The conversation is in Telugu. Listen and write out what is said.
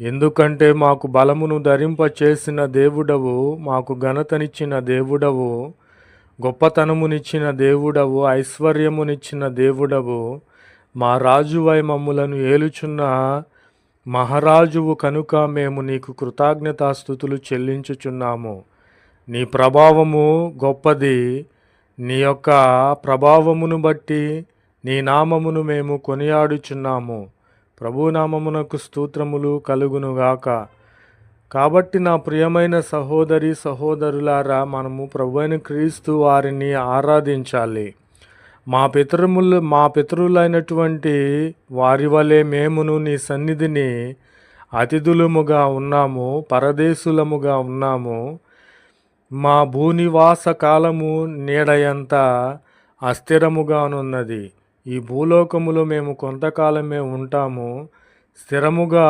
ఎందుకంటే మాకు బలమును ధరింప చేసిన దేవుడవు మాకు ఘనతనిచ్చిన దేవుడవు గొప్పతనమునిచ్చిన దేవుడవు ఐశ్వర్యమునిచ్చిన దేవుడవు మా రాజువై మమ్ములను ఏలుచున్న మహారాజువు కనుక మేము నీకు కృతజ్ఞతాస్థుతులు చెల్లించుచున్నాము. నీ ప్రభావము గొప్పది. నీ యొక్క ప్రభావమును బట్టి నీ నామమును మేము కొనియాడుచున్నాము. ప్రభునామమునకు స్తోత్రములు కలుగునుగాక. కాబట్టి నా ప్రియమైన సహోదరి సహోదరులారా మనము ప్రభువైన క్రీస్తు వారిని ఆరాధించాలి. మా పితరుములు మా పితరులైనటువంటి వారి వలె మేమును నీ సన్నిధిని అతిథులముగా ఉన్నాము పరదేశులముగా ఉన్నాము. మా భూనివాస కాలము నీడయంత అస్థిరముగానున్నది. ఈ భూలోకములో మేము కొంతకాలమే ఉంటాము స్థిరముగా